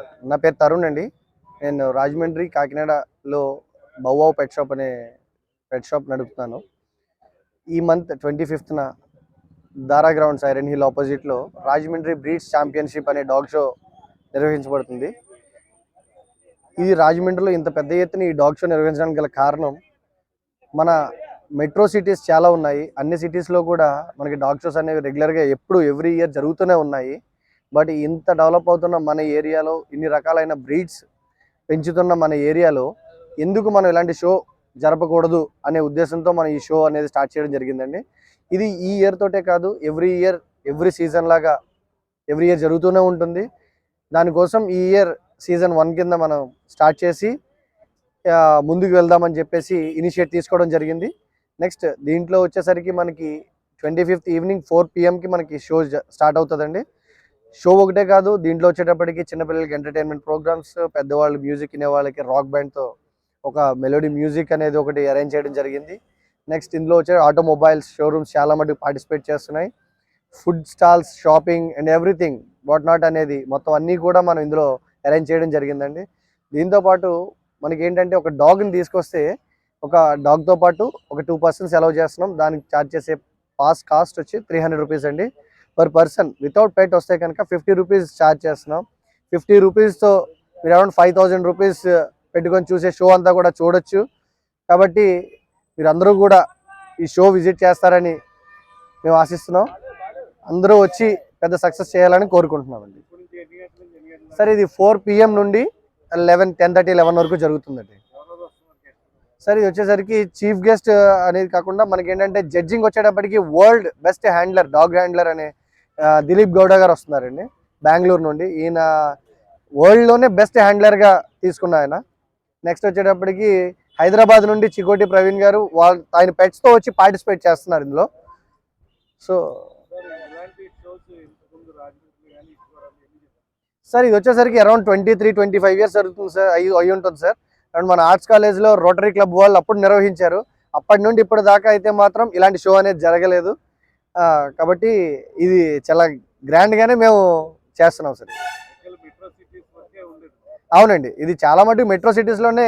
Sir. నా పేరు తరుణ్ అండి. నేను రాజమండ్రి కాకినాడలో బౌవావ్ పెట్ షాప్ అనే పెట్ షాప్ నడుపుతున్నాను. ఈ మంత్ ట్వంటీ ఫిఫ్త్న దారా గ్రౌండ్ సైరన్ హిల్ ఆపోజిట్లో రాజమండ్రి బ్రీడ్స్ ఛాంపియన్షిప్ అనే డాగ్ షో నిర్వహించబడుతుంది. ఇది రాజమండ్రిలో ఇంత పెద్ద ఎత్తున ఈ డాగ్ షో నిర్వహించడానికి గల కారణం మన మెట్రో సిటీస్ చాలా ఉన్నాయి. అన్ని సిటీస్లో కూడా మనకి డాగ్ షోస్ అనేవి రెగ్యులర్గా ఎప్పుడు ఎవ్రీ ఇయర్ జరుగుతూనే ఉన్నాయి. బట్ ఇంత డెవలప్ అవుతున్న మన ఏరియాలో ఇన్ని రకాలైన బ్రీడ్స్ పెంచుతున్న మన ఏరియాలో ఎందుకు మనం ఇలాంటి షో జరపకూడదు అనే ఉద్దేశంతో మనం ఈ షో అనేది స్టార్ట్ చేయడం జరిగిందండి. ఇది ఈ ఇయర్ తోటే కాదు ఎవ్రీ ఇయర్ ఎవ్రీ సీజన్ లాగా ఎవ్రీ ఇయర్ జరుగుతూనే ఉంటుంది. దానికోసం ఈ ఇయర్ సీజన్ వన్ కింద మనం స్టార్ట్ చేసి ముందుకు వెళ్దామని చెప్పేసి ఇనిషియేట్ తీసుకోవడం జరిగింది. నెక్స్ట్ దీంట్లో వచ్చేసరికి మనకి ట్వంటీ ఫిఫ్త్ ఈవినింగ్ ఫోర్ పిఎంకి మనకి షో స్టార్ట్ అవుతుందండి. షో ఒకటే కాదు దీంట్లో వచ్చేటప్పటికి చిన్నపిల్లలకి ఎంటర్టైన్మెంట్ ప్రోగ్రామ్స్ పెద్దవాళ్ళు మ్యూజిక్ వినే వాళ్ళకి రాక్ బ్యాండ్తో ఒక మెలోడీ మ్యూజిక్ అనేది ఒకటి అరేంజ్ చేయడం జరిగింది. నెక్స్ట్ ఇందులో వచ్చే ఆటోమొబైల్స్ షోరూమ్స్ చాలా మటుకు పార్టిసిపేట్ చేస్తున్నాయి. Food stalls shopping and everything what not అనేది మొత్తం అన్నీ కూడా మనం ఇందులో అరేంజ్ చేయడం జరిగిందండి. దీంతో పాటు మనకి ఏంటంటే ఒక డాగ్ని తీసుకొస్తే ఒక డాగ్తో పాటు ఒక టూ పర్సన్స్ అలౌ చేస్తున్నాం. దానికి ఛార్జ్ చేసే పాస్ కాస్ట్ వచ్చి త్రీ హండ్రెడ్ రూపీస్ అండి. పర్ పర్సన్ వితౌట్ పెట్ వస్తే కనుక ఫిఫ్టీ రూపీస్ ఛార్జ్ చేస్తున్నాం. ఫిఫ్టీ రూపీస్తో మీరు అరౌండ్ ఫైవ్ థౌజండ్ రూపీస్ పెట్టుకొని చూసే షో అంతా కూడా చూడొచ్చు. కాబట్టి మీరందరూ కూడా ఈ షో విజిట్ చేస్తారని మేము ఆశిస్తున్నాం. అందరూ వచ్చి పెద్ద సక్సెస్ చేయాలని కోరుకుంటున్నామండి. సార్ ఇది ఫోర్ పిఎం నుండి లెవెన్ టెన్ థర్టీ లెవెన్ వరకు జరుగుతుందండి. సార్ ఇది వచ్చేసరికి చీఫ్ గెస్ట్ uh, అనేది కాకుండా మనకి ఏంటంటే జడ్జింగ్ వచ్చేటప్పటికి world best handler dog handler అనే దిలీప్ గౌడ గారు వస్తున్నారండి. బెంగళూరు నుండి. ఈయన వరల్డ్లోనే బెస్ట్ హ్యాండ్లర్గా తీసుకున్న ఆయన. నెక్స్ట్ వచ్చేటప్పటికి హైదరాబాద్ నుండి చికోటి ప్రవీణ్ గారు వాళ్ళు ఆయన పెట్స్తో వచ్చి పార్టిసిపేట్ చేస్తున్నారు ఇందులో. సో సార్ ఇది వచ్చేసరికి around twenty three twenty five years జరుగుతుంది సార్ అయ్యి అయి ఉంటుంది సార్ అండ్ మన ఆర్ట్స్ కాలేజ్లో రోటరీ క్లబ్ వాళ్ళు అప్పుడు నిర్వహించారు. అప్పటి నుండి ఇప్పటి దాకా అయితే మాత్రం ఇలాంటి షో అనేది జరగలేదు. కాబట్టి ఇది చాలా గ్రాండ్గానే మేము చేస్తున్నాం సార్. అవునండి ఇది చాలా మటుకు మెట్రో సిటీస్లోనే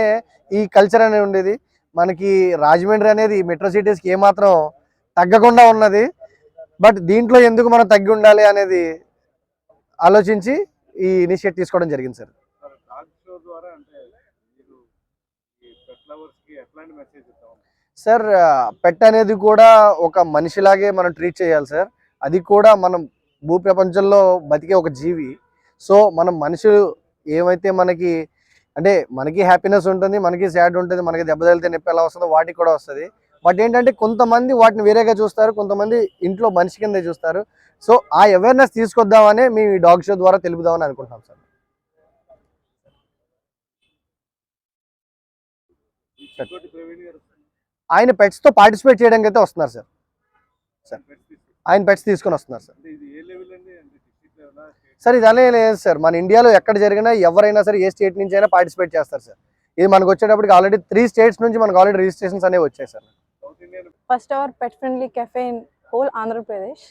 ఈ కల్చర్ అనేది ఉండేది. మనకి రాజమండ్రి అనేది మెట్రో సిటీస్కి ఏమాత్రం తగ్గకుండా ఉన్నది. బట్ దీంట్లో ఎందుకు మనం తగ్గి ఉండాలి అనేది ఆలోచించి ఈ ఇనిషియేట్ తీసుకోవడం జరిగింది సార్. సార్ పెట్ అనేది కూడా ఒక మనిషిలాగే మనం ట్రీట్ చేయాలి సార్. అది కూడా మనం భూ ప్రపంచంలో బతికే ఒక జీవి. సో మనం మనుషులు ఏమైతే మనకి అంటే మనకి హ్యాపీనెస్ ఉంటుంది మనకి సాడ్ ఉంటుంది మనకి దెబ్బ తగిలితే నొప్పి ఎలా వస్తుందో వాటికి కూడా వస్తుంది. బట్ ఏంటంటే కొంతమంది వాటిని వేరేగా చూస్తారు కొంతమంది ఇంట్లో మనిషి కింద చూస్తారు. సో ఆ అవేర్నెస్ తీసుకొద్దామని మేము ఈ డాగ్ షో ద్వారా తెలుపుదామని అనుకుంటున్నాం సార్. ఆయన pets తో పార్టిసిపేట్ చేయడానికి అయితే వస్తున్నారు సార్. సార్ ఆయన పెట్స్ తీసుకొని వస్తున్నారు సార్. సార్ ఇది అనే లేదు సార్. మన ఇండియాలో ఎక్కడ జరిగినా ఎవరైనా సరే ఏ స్టేట్ నుంచి అయినా పార్టిసిపేట్ చేస్తారు సార్. ఇది మనకు వచ్చేటప్పటికి ఆల్రెడీ త్రీ స్టేట్స్ నుంచి మనకు ఆల్రెడీ రిజిస్ట్రేషన్స్ అనేవి వచ్చాయి sir. First our pet friendly cafe in whole Andhra Pradesh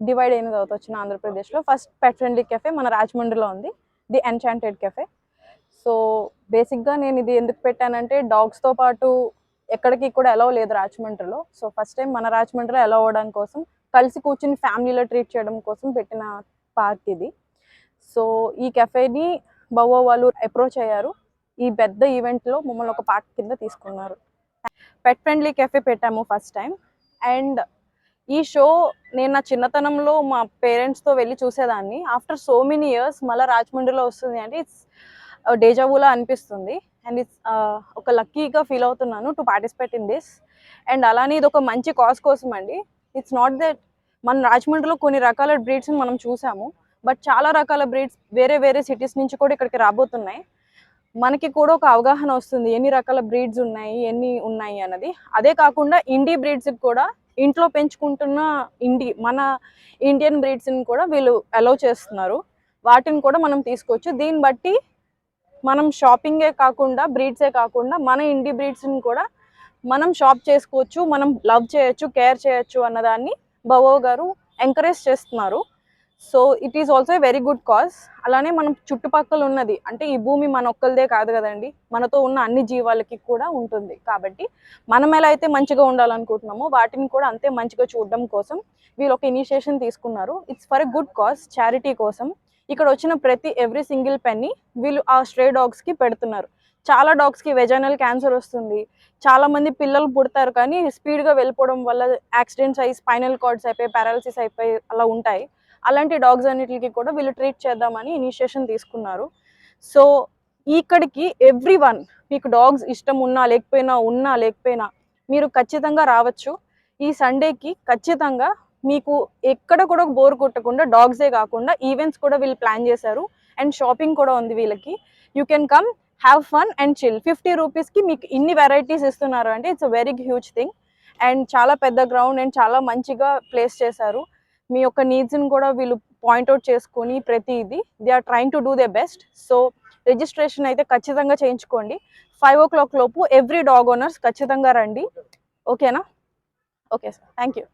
divide అయిన తర్వాత వచ్చిన ఆంధ్రప్రదేశ్లో ఫస్ట్ పెట్ ఫ్రెండ్లీ కెఫే మన రాజమండ్రిలో ఉంది. ది ఎన్చాంటెడ్ కెఫే సో బేసిక్గా నేను ఇది ఎందుకు పెట్టానంటే డాగ్స్తో పాటు ఎక్కడికి కూడా అలౌ లేదు రాజమండ్రిలో. సో ఫస్ట్ టైం మన రాజమండ్రిలో అలౌ అవ్వడం కోసం కలిసి కూర్చుని ఫ్యామిలీలో ట్రీట్ చేయడం కోసం పెట్టిన పార్క్ ఇది. సో ఈ కెఫేని బవో వాళ్ళు అప్రోచ్ అయ్యారు. ఈ పెద్ద ఈవెంట్లో మమ్మల్ని ఒక పార్క్ కింద తీసుకున్నారు. పెట్ ఫ్రెండ్లీ కెఫే పెట్టాము ఫస్ట్ టైం అండ్ ఈ షో నేను నా చిన్నతనంలో మా పేరెంట్స్తో వెళ్ళి చూసేదాన్ని. ఆఫ్టర్ సో మెనీ ఇయర్స్ మళ్ళీ రాజమండ్రిలో వస్తుంది అంటే ఇట్స్ డేజావులా అనిపిస్తుంది. అండ్ ఇట్స్ uh, ఒక లక్కీగా ఫీల్ అవుతున్నాను to participate in this and అలానే ఇది ఒక మంచి కాజ్ కోసం అండి ఇట్స్ నాట్ దట్ మన రాజమండ్రిలో కొన్ని రకాల బ్రీడ్స్ని మనం చూసాము. బట్ చాలా రకాల బ్రీడ్స్ వేరే వేరే సిటీస్ నుంచి కూడా ఇక్కడికి రాబోతున్నాయి. మనకి కూడా ఒక అవగాహన వస్తుంది. ఎన్ని రకాల బ్రీడ్స్ ఉన్నాయి ఎన్ని ఉన్నాయి అన్నది. అదే కాకుండా ఇండి బ్రీడ్స్కి కూడా ఇంట్లో పెంచుకుంటున్న ఇండి మన ఇండియన్ బ్రీడ్స్ని కూడా వీళ్ళు అలౌ చేస్తున్నారు. వాటిని కూడా మనం తీసుకోవచ్చు. దీన్ని బట్టి మనం షాపింగే కాకుండా బ్రీడ్సే కాకుండా మన ఇండి బ్రీడ్స్ని కూడా మనం షాప్ చేసుకోవచ్చు మనం లవ్ చేయొచ్చు కేర్ చేయొచ్చు అన్నదాన్ని బవో గారు ఎంకరేజ్ చేస్తున్నారు. So it is also very good cause. అలానే మనం చుట్టుపక్కల ఉన్నది అంటే ఈ భూమి మన ఒక్కరిదే కాదు కదండి మనతో ఉన్న అన్ని జీవాలకి కూడా ఉంటుంది. కాబట్టి మనం ఎలా అయితే మంచిగా ఉండాలనుకుంటున్నామో వాటిని కూడా అంతే మంచిగా చూడడం కోసం వీళ్ళు ఒక ఇనిషియేషన్ తీసుకున్నారు. It's for a good cause charity కోసం. ఇక్కడ వచ్చిన ప్రతి ఎవ్రీ సింగిల్ పెన్ని వీళ్ళు ఆ స్ట్రే డాగ్స్కి పెడుతున్నారు. చాలా డాగ్స్కి వెజైనల్ క్యాన్సర్ వస్తుంది. చాలామంది పిల్లలు పుడతారు కానీ స్పీడ్గా వెళ్ళిపోవడం వల్ల యాక్సిడెంట్స్ అయ్యి స్పైనల్ కార్డ్స్ అయిపోయి పారాలసిస్ అయిపోయి అలా ఉంటాయి. అలాంటి డాగ్స్ అన్నిటికి కూడా వీళ్ళు ట్రీట్ చేద్దామని ఇనిషియేషన్ తీసుకున్నారు. సో ఇక్కడికి ఎవ్రీ వన్ మీకు డాగ్స్ ఇష్టం ఉన్నా లేకపోయినా ఉన్నా లేకపోయినా మీరు ఖచ్చితంగా రావచ్చు. ఈ సండేకి ఖచ్చితంగా మీకు ఎక్కడ కూడా బోర్ కొట్టకుండా డాగ్సే కాకుండా ఈవెంట్స్ కూడా వీళ్ళు ప్లాన్ చేశారు. అండ్ షాపింగ్ కూడా ఉంది వీళ్ళకి. You can come have fun and chill fifty రూపీస్కి మీకు ఇన్ని వెరైటీస్ ఇస్తున్నారు అంటే it's a very huge thing and చాలా పెద్ద గ్రౌండ్ అండ్ చాలా మంచిగా ప్లేస్ చేశారు. మీ యొక్క నీడ్స్ని కూడా వీళ్ళు పాయింట్అవుట్ చేసుకొని ప్రతి ఇది they are trying to do they best so registration అయితే ఖచ్చితంగా చేయించుకోండి. ఫైవ్ ఓ క్లాక్ లోపు ఎవ్రీ డాగ్ ఓనర్స్ ఖచ్చితంగా రండి. ఓకేనా ఓకే సార్ థ్యాంక్ యూ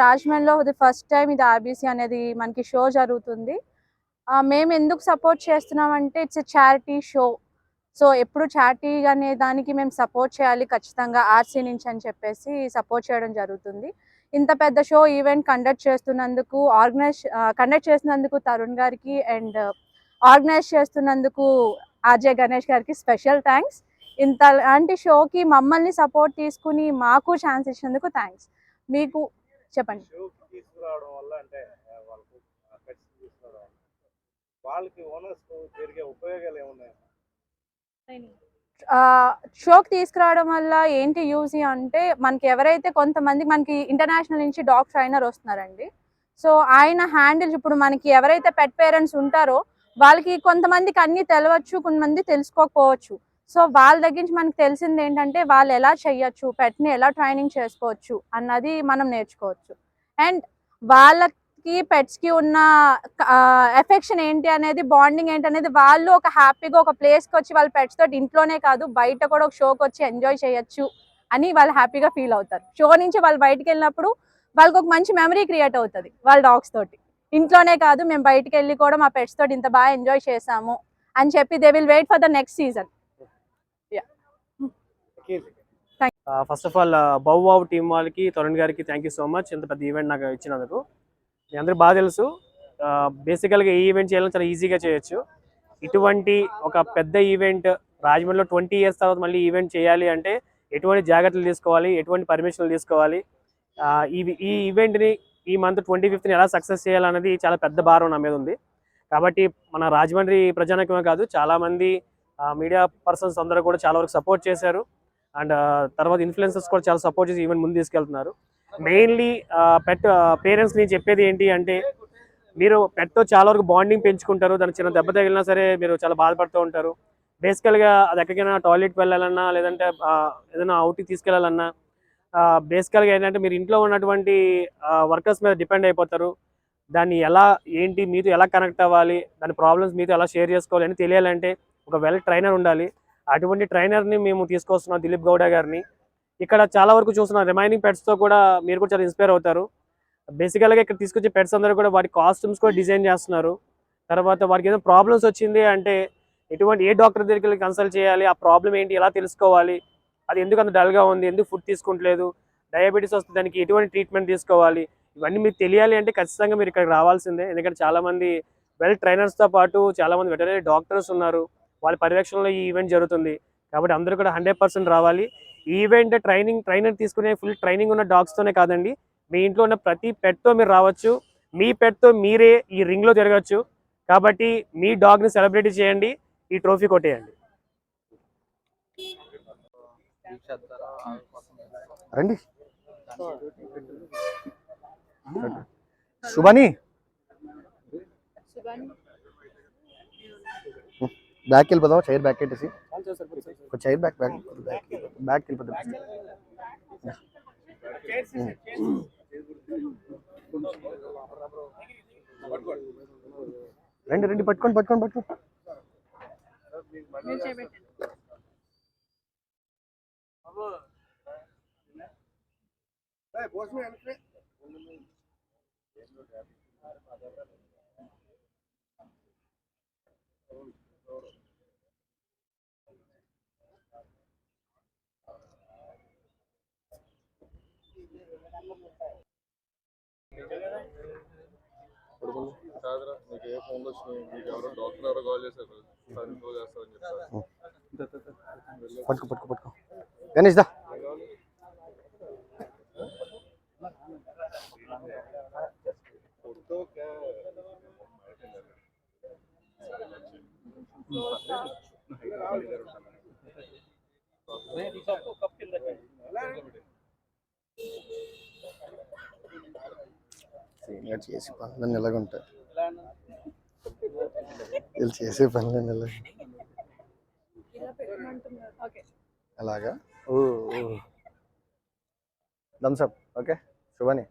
రాజమండ్రిలో ఇది ఫస్ట్ టైం ఇది ఆర్బీసీ అనేది మనకి షో జరుగుతుంది. మేము ఎందుకు సపోర్ట్ చేస్తున్నామంటే ఇట్స్ చారిటీ షో సో ఎప్పుడు చారిటీ అనే దానికి మేము సపోర్ట్ చేయాలి ఖచ్చితంగా ఆర్సీ నుంచి అని చెప్పేసి సపోర్ట్ చేయడం జరుగుతుంది. ఇంత పెద్ద షో ఈవెంట్ కండక్ట్ చేస్తున్నందుకు ఆర్గనైజ్ కండక్ట్ చేసినందుకు తరుణ్ గారికి అండ్ ఆర్గనైజ్ uh, చేస్తున్నందుకు ఆర్జే గణేష్ గారికి స్పెషల్ థ్యాంక్స్ ఇంత లాంటి షోకి మమ్మల్ని సపోర్ట్ తీసుకుని మాకు ఛాన్స్ ఇచ్చినందుకు థ్యాంక్స్ మీకు చెప్పండి. షోకి తీసుకురావడం వల్ల అంటే వాళ్ళకు తీసుకురావడం వాళ్ళకి ఓనర్స్ జరిగే ఉపయోగాలు ఏమున్నాయి? ఆ, షోకి తీసుకురావడం వల్ల ఏంటి యూజ్ అంటే మనకి ఎవరైతే కొంతమంది మనకి ఇంటర్నేషనల్ నుంచి డాగ్ ట్రైనర్ వస్తున్నారండి. సో ఆయన హ్యాండిల్ ఇప్పుడు మనకి ఎవరైతే పెట్ పేరెంట్స్ ఉంటారో వాళ్ళకి కొంతమందికి అన్ని తెలవచ్చు కొంతమంది తెలుసుకోకపోవచ్చు. సో వాళ్ళ దగ్గర నుంచి మనకు తెలిసింది ఏంటంటే వాళ్ళు ఎలా చేయొచ్చు పెట్ని ఎలా ట్రైనింగ్ చేసుకోవచ్చు అన్నది మనం నేర్చుకోవచ్చు. అండ్ వాళ్ళకి పెట్స్కి ఉన్న ఎఫెక్షన్ ఏంటి అనేది బాండింగ్ ఏంటి అనేది వాళ్ళు ఒక హ్యాపీగా ఒక ప్లేస్కి వచ్చి వాళ్ళ పెట్స్ తోటి ఇంట్లోనే కాదు బయట కూడా ఒక షోకి వచ్చి ఎంజాయ్ చేయొచ్చు అని వాళ్ళు హ్యాపీగా ఫీల్ అవుతారు. షో నుంచి వాళ్ళు బయటకు వెళ్ళినప్పుడు వాళ్ళకి ఒక మంచి మెమరీ క్రియేట్ అవుతుంది వాళ్ళ డాగ్స్ తోటి. ఇంట్లోనే కాదు మేము బయటకు వెళ్ళి కూడా మా పెట్స్ తోటి ఇంత బాగా ఎంజాయ్ చేసాము అని చెప్పి they will wait for the next season. First of all bow wow team వాళ్ళకి తరుణ్ గారికి థ్యాంక్ యూ సో మచ్ ఇంత పెద్ద ఈవెంట్ నాకు ఇచ్చినందుకు. మీ అందరికి బాగా తెలుసు. బేసికల్గా ఈ ఈవెంట్ చేయాలని చాలా ఈజీగా చేయొచ్చు. ఇటువంటి ఒక పెద్ద ఈవెంట్ రాజమండ్రిలో ట్వంటీ ఇయర్స్ తర్వాత మళ్ళీ ఈవెంట్ చేయాలి అంటే ఎటువంటి జాగ్రత్తలు తీసుకోవాలి ఎటువంటి పర్మిషన్లు తీసుకోవాలి? ఈ ఈ ఈవెంట్ని ఈ మంత్ ట్వంటీ ఫిఫ్త్ని ఎలా సక్సెస్ చేయాలన్నది చాలా పెద్ద భారం నా మీద ఉంది. కాబట్టి మన రాజమండ్రి ప్రజానికమే కాదు చాలామంది మీడియా పర్సన్స్ అందరూ కూడా చాలా వరకు సపోర్ట్ చేశారు. అండ్ తర్వాత ఇన్ఫ్లుయెన్సర్స్ కూడా చాలా సపోర్ట్ చేసి ఈవెంట్ ముందు తీసుకెళ్తున్నారు. మెయిన్లీ పెట్ పేరెంట్స్ నేను చెప్పేది ఏంటి అంటే మీరు పెట్తో చాలా వరకు బాండింగ్ పెంచుకుంటారు. దాని చిన్న దెబ్బ తగిలినా సరే మీరు చాలా బాధపడుతూ ఉంటారు. బేసికల్గా అది ఎక్కడికైనా టాయిలెట్కి వెళ్ళాలన్నా లేదంటే ఏదైనా అవుట్కి తీసుకెళ్ళాలన్నా బేసికల్గా ఏంటంటే మీరు ఇంట్లో ఉన్నటువంటి వర్కర్స్ మీద డిపెండ్ అయిపోతారు. దాన్ని ఎలా ఏంటి మీతో ఎలా కనెక్ట్ అవ్వాలి దాని ప్రాబ్లమ్స్ మీతో ఎలా షేర్ చేసుకోవాలి అని తెలియాలంటే ఒక వెల్ ట్రైనర్ ఉండాలి. అటువంటి ట్రైనర్ని మేము తీసుకొస్తున్నాం దిలీప్ గౌడ గారిని. ఇక్కడ చాలా వరకు చూస్తున్నాం. రిమైనింగ్ పెట్స్తో కూడా మీరు కూడా చాలా ఇన్స్పైర్ అవుతారు. బేసికల్గా ఇక్కడ తీసుకొచ్చే పెట్స్ అందరూ కూడా వాటి కాస్ట్యూమ్స్ కూడా డిజైన్ చేస్తున్నారు. తర్వాత వారికి ఏదో ప్రాబ్లమ్స్ వచ్చింది అంటే ఎటువంటి ఏ డాక్టర్ దగ్గరికి కన్సల్ట్ చేయాలి? ఆ ప్రాబ్లం ఏంటి? ఎలా తెలుసుకోవాలి? అది ఎందుకు అంత డల్గా ఉంది? ఎందుకు ఫుడ్ తీసుకుంటలేదు? డయాబెటీస్ వస్తే దానికి ఎటువంటి ట్రీట్మెంట్ తీసుకోవాలి? ఇవన్నీ మీకు తెలియాలి అంటే ఖచ్చితంగా మీరు ఇక్కడికి రావాల్సిందే. ఎందుకంటే చాలామంది వెల్ ట్రైనర్స్తో పాటు చాలామంది వెటరీ డాక్టర్స్ ఉన్నారు. వాళ్ళ పర్యవేక్షణలో ఈ ఈవెంట్ జరుగుతుంది. కాబట్టి అందరూ కూడా హండ్రెడ్ పర్సెంట్ రావాలి. ఈ ఈవెంట్ ట్రైనింగ్ ట్రైనర్ తీసుకునే ఫుల్ ట్రైనింగ్ ఉన్న డాగ్స్తోనే కాదండి. మీ ఇంట్లో ఉన్న ప్రతి పెట్తో మీరు రావచ్చు. మీ పెట్తో మీరే ఈ రింగ్లో తిరగచ్చు. కాబట్టి మీ డాగ్ని సెలబ్రేట్ చేయండి. ఈ ట్రోఫీ కొట్టేయండి. రండి. శుభని. బ్యాక్ వెళ్ళిపోదాం చైర్ బ్యాక్ పెట్టేసి ఒక chair back back back back వెళ్ళిపోతాం రండి రండి పట్టుకోండి పట్టుకోండి పట్టుకోండి కాదురా నీకు ఏ ఫోన్లు వచ్చినాయి నీకు ఎవరో డాక్టర్ ఎవరో కాల్ చేశారు సార్ ఇంట్లో చేస్తారని చెప్తారు పట్టుకో పట్టుకో పట్టుకో. గణేష్ దా. చేసి పనులన్నీ ఎలాగ ఉంటాయి వీళ్ళు చేసే ఎలాగ అలాగా? Oh thumbs up okay? శుభని.